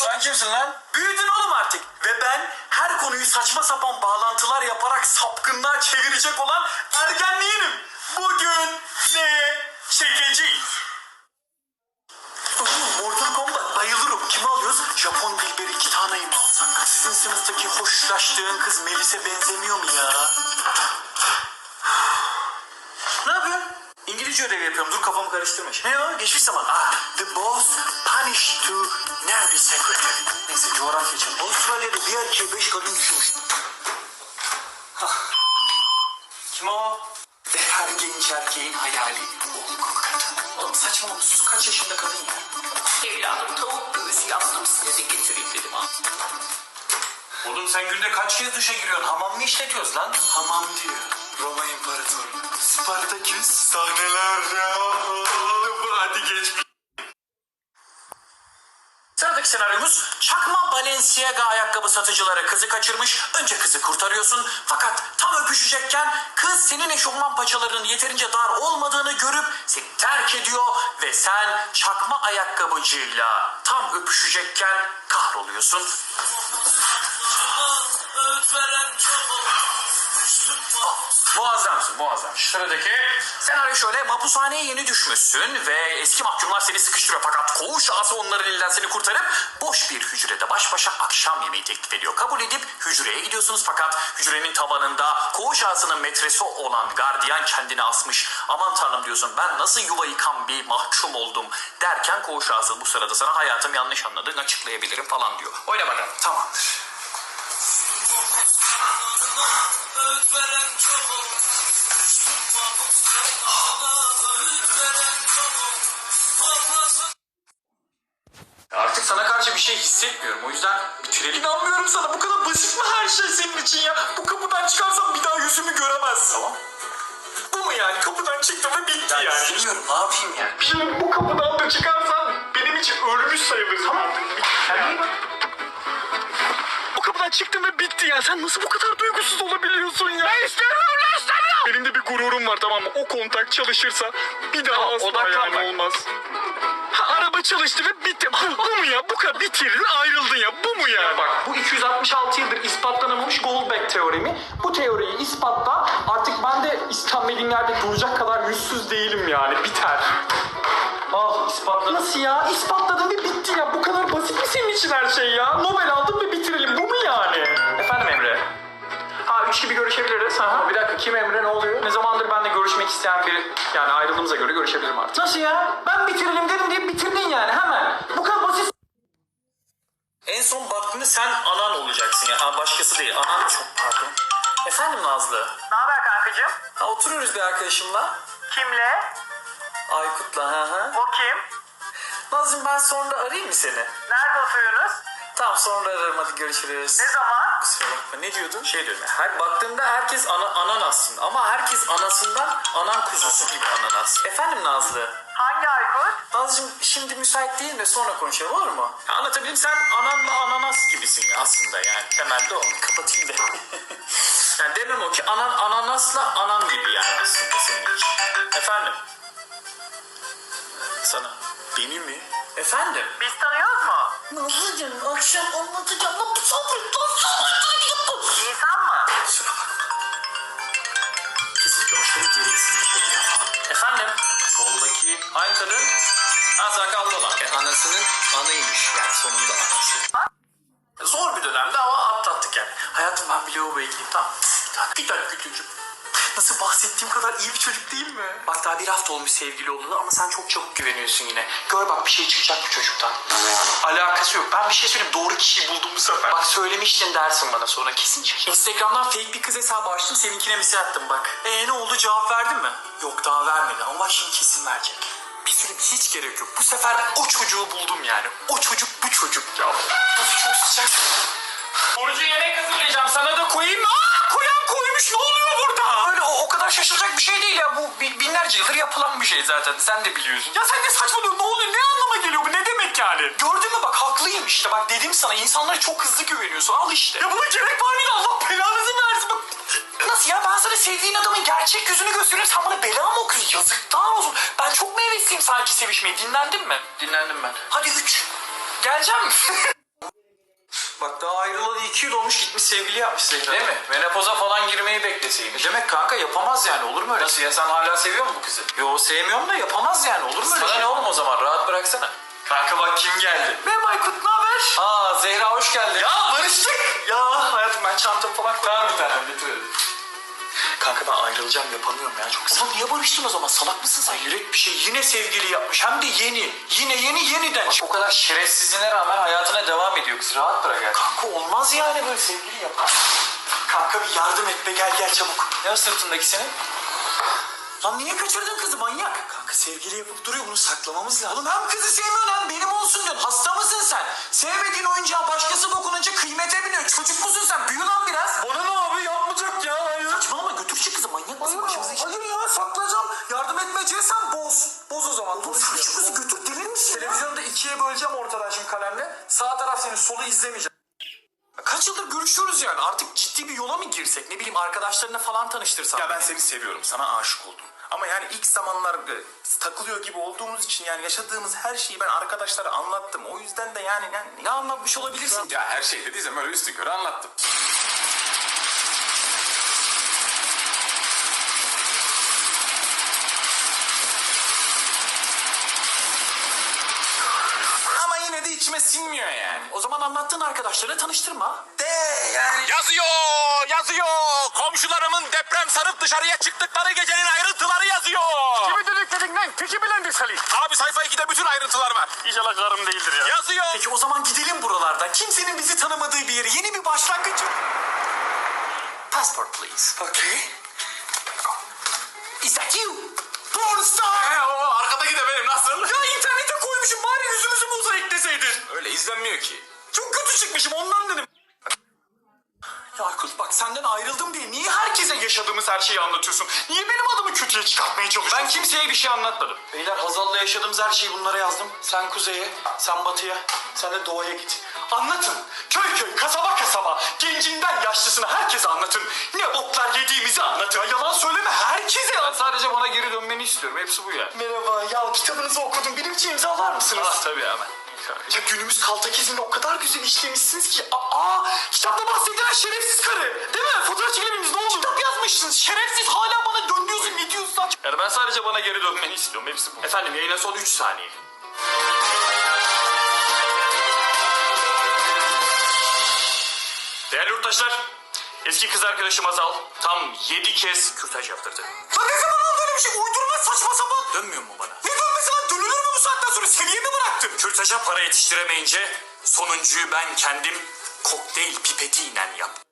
Sen kimsin lan? Büyüdün oğlum artık. Ve ben her konuyu saçma sapan bağlantılar yaparak sapkınlığa çevirecek olan ergenliğinim. Bugün ne çekeceğiz? Mortal Kombat bayılırım. Kimi alıyoruz? Japon Dilberi Kitana'yı mı alsak? Sizin sınıftaki hoşlaştığın kız Melis'e benzemiyor mu ya? Ne yapıyorsun? İngilizce ödevi yapıyorum. Dur kafamı karıştırma. Ne o? Geçmiş zaman. Ah, the boss punished to nervy secretary. Neyse coğrafya için. Avustralya'da bir erkeğe beş kadın düşmüş. Kim o? Ve her genç erkeğin hayali. Olgun kadın. Oğlum kaç yaşında kadın ya? Evladım tavuk göğüsü yaptım size de getireyim dedim ha. Oğlum sen günde kaç kez duşa giriyorsun? Hamam mı işletiyoruz lan? Hamam diyor. Roma İmparatoru. Spartaküs sahneler ya. Hadi geçmiş. Sıradaki senaryomuz çakma Balenciaga ayakkabı satıcıları kızı kaçırmış. Önce kızı kurtarıyorsun fakat tam öpüşecekken kız senin eşofman paçalarının yeterince dar olmadığını görüp seni terk ediyor ve sen çakma ayakkabıcıyla tam öpüşecekken kahroluyorsun. Muazzamsın muazzam. Sıradaki senaryo şöyle mapushaneye yeni düşmüşsün ve eski mahkumlar seni sıkıştırıyor fakat koğuş ağası onların elinden seni kurtarıp boş bir hücrede baş başa akşam yemeği teklif ediyor. Kabul edip hücreye gidiyorsunuz fakat hücrenin tavanında koğuş ağasının metresi olan gardiyan kendini asmış. Aman tanrım diyorsun ben nasıl yuva yıkan bir mahkum oldum derken koğuş ağası bu sırada sana hayatım yanlış anladın açıklayabilirim falan diyor. Oyna bakalım. Tamamdır. Artık sana karşı bir şey hissetmiyorum. O yüzden bitirelim. İnanmıyorum sana. Bu kadar basit mi her şey senin için ya? Bu kapıdan çıkarsam bir daha yüzümü göremez. Tamam. Bu mu yani? Kapıdan çıktım ve bitti yani. Bilmiyorum ne yapayım yani. Şimdi bu kapıdan da çıkarsan çıktım ve bitti ya. Sen nasıl bu kadar duygusuz olabiliyorsun ya? Ben istemiyorum lan istemiyorum. Benim de bir gururum var tamam mı? O kontak çalışırsa bir daha asla odaklan yani bak. olmaz. Ha, araba çalıştı ve bitti. Bu, bu mu ya? Bu kadar bitirdin ayrıldın ya. Bu mu ya? Bak bu 266 yıldır ispatlanamamış Goldberg teoremi. Bu teoriyi ispatla artık ben de istenmediğim yerde duracak kadar yüzsüz değilim yani. Biter. Al ispatla. Nasıl ya? İspatladın ve bitti ya. Bu kadar basit mi senin için her şey ya? Nobel aldım ve bitirelim. Bu mu? Üç gibi görüşebiliriz. Ha, bir dakika kim Emre ne oluyor? Ne zamandır benimle görüşmek isteyen biri. Yani ayrıldığımıza göre görüşebilirim artık. Nasıl ya? Ben bitirelim dedim diye bitirdin yani hemen. Bu kadar basit en son baktığında sen anan olacaksın ya. Aa, başkası değil. Anan çok pardon. Efendim Nazlı. Ne haber kankacığım? Ha, oturuyoruz bir arkadaşımla. Kimle? Aykut'la. Ha, ha. O kim? Nazlı'cığım ben sonra arayayım mı seni? Nerede oturuyorsunuz? Tamam sonra ararım hadi görüşürüz. Ne zaman? Kusura bakma ne diyordun? Şey diyorum ya, her baktığımda herkes ana, anan aslında ama herkes anasından anan kuzusu gibi ananas. Efendim Nazlı? Hangi Aykut? Nazlıcığım şimdi müsait değil de sonra konuşalım olur mu? Ya anlatabilirim sen ananla ananas gibisin ya aslında yani temelde o. Kapatayım da. yani demem o ki anan ananasla anan gibi yani aslında senin için. Efendim? Sana. Beni mi? Efendim? Biz tanıyoruz mu? Nazlıcığım akşam anlatacağım. Lan bu sabrı İnsan mı? Kusura bakma. Kesinlikle aşırı gereksiz bir şey ya. Efendim? Soldaki aynı kadın. Ha sakallı olan. E, anasının anıymış yani sonunda anası. Zor bir dönemdi ama atlattık yani. Hayatım ben bir lavaboya gideyim tamam. Bir tane, bir tane küçücük. Nasıl bahsettiğim kadar iyi bir çocuk değil mi? Bak daha bir hafta olmuş sevgili oldu ama sen çok çabuk güveniyorsun yine. Gör bak bir şey çıkacak bu çocuktan. Alakası yok. Ben bir şey söyleyeyim. Doğru kişiyi buldum bu sefer. Bak söylemiştin dersin bana sonra kesin çıkacak. Instagram'dan fake bir kız hesabı açtım. Seninkine mesaj attım bak. Ee ne oldu cevap verdin mi? Yok daha vermedi ama bak şimdi kesin verecek. Bir sürü hiç gerek yok. Bu sefer o çocuğu buldum yani. O çocuk bu çocuk ya. Of çok sıcak. Burcu yemek hazırlayacağım. Sana da koyayım mı? Aa, koyan koymuş. Ne oluyor burada? Öyle o, o kadar şaşılacak bir şey değil ya. Bu bi- binlerce yıldır yapılan bir şey zaten. Sen de biliyorsun. Ya sen ne saçmalıyorsun? Ne oluyor? Ne anlama geliyor bu? Ne demek yani? Gördün mü bak haklıyım işte. Bak dedim sana insanlara çok hızlı güveniyorsun. Al işte. Ya buna gerek var mıydı? Allah belanızı versin. Bak. Nasıl ya? Ben sana sevdiğin adamın gerçek yüzünü gösteriyorum. Sen bana bela mı okuyorsun? Yazıklar olsun. Ben çok meyvesliyim. sanki sevişmeyi. Dinlendin mi? Dinlendim ben. Hadi üç. Geleceğim mi? Bak daha ayrılalı iki yıl olmuş gitmiş sevgili yapmış Zehra. Değil mi? Menopoza falan girmeyi bekleseymiş. Demek kanka yapamaz yani olur mu öyle? Nasıl ya sen hala seviyor musun bu kızı? Yo sevmiyorum da yapamaz yani olur mu öyle Sana ne oğlum o zaman rahat bıraksana. Kanka bak kim geldi. Merhaba Aykut ne haber? Aa Zehra hoş geldin. Ya barıştık. Ya hayatım ben çantamı falan getiriyorum. Kanka ben ayrılacağım yapamıyorum ya çok Ulan niye barıştın o zaman salak mısın sen? Hayret bir şey yine sevgili yapmış hem de yeni. Yine yeni yeniden. O kadar şerefsizliğine rağmen hayatına devam ediyor kız rahat bırak yani. Kanka olmaz yani böyle sevgili yapar. Kanka bir yardım et be gel gel çabuk. Ne o sırtındaki senin? Lan niye kaçırdın kızı manyak? Kanka sevgili yapıp duruyor bunu saklamamız lazım. Oğlum hem kızı sevmiyorsun hem benim olsun diyorsun. Hasta mısın sen? Sevmediğin oyuncağa başkası dokununca izlemeyeceğim. Kaç yıldır görüşüyoruz yani artık ciddi bir yola mı girsek? Ne bileyim arkadaşlarına falan tanıştırsak. Ya ben seni seviyorum. Sana aşık oldum. Ama yani ilk zamanlar e, takılıyor gibi olduğumuz için yani yaşadığımız her şeyi ben arkadaşlara anlattım. O yüzden de yani, yani Ne anlatmış olabilirsin? ya her şey dediysem öyle üstü körü anlattım. Ama sinmiyor yani. O zaman anlattığın arkadaşlarına tanıştırma. De yani Yazıyor, yazıyor. Komşularımın deprem sarıp dışarıya çıktıkları gecenin ayrıntıları yazıyor. Kimi dedikledin lan? Teki bilendi Salih. Abi sayfa 2'de bütün ayrıntılar var. İnşallah karım değildir ya. Yazıyor. Peki o zaman gidelim buralardan. Kimsenin bizi tanımadığı bir yere. Yeni bir başlangıç. Passport please. Okay. Is that you? Porn mozaikleseydin. Öyle izlenmiyor ki. Çok kötü çıkmışım ondan dedim. Ya Aykut bak senden ayrıldım diye niye herkese yaşadığımız her şeyi anlatıyorsun? Niye benim adımı kötüye çıkartmaya çalışıyorsun? Ben kimseye bir şey anlatmadım. Beyler Hazal'la yaşadığımız her şeyi bunlara yazdım. Sen kuzeye, sen batıya, sen de doğuya git. Anlatın. Köy köy, kasaba kasaba, gencinden yaşlısına herkese anlatın. Ne otlar yediğimizi anlatın. Yalan söyleme herkese Ben sadece bana geri dönmeni istiyorum. Hepsi bu ya. Merhaba, ya kitabınızı okudum. Benim için imzalar mısınız? Ah tabii hemen. Ya günümüz kaltakizmini o kadar güzel işlemişsiniz ki. Aa, kitapta bahsedilen şerefsiz karı. Değil mi? Fotoğraf çekilemediniz ne oldu? Kitap yazmışsınız. Şerefsiz hala bana dönüyorsun. Ne diyorsun saç? Yani ben sadece bana geri dönmeni istiyorum. Hepsi bu. Efendim yayına son 3 saniye. Değerli yurttaşlar, eski kız arkadaşım Azal tam 7 kez kürtaj yaptırdı. Lan ne zaman oldu öyle bir şey? Uydurma saçma sapan. Dönmüyor mu bana? Bu saatten sonra? Seviyemi bıraktın. Kürtaja para yetiştiremeyince sonuncuyu ben kendim kokteyl pipetiyle yaptım.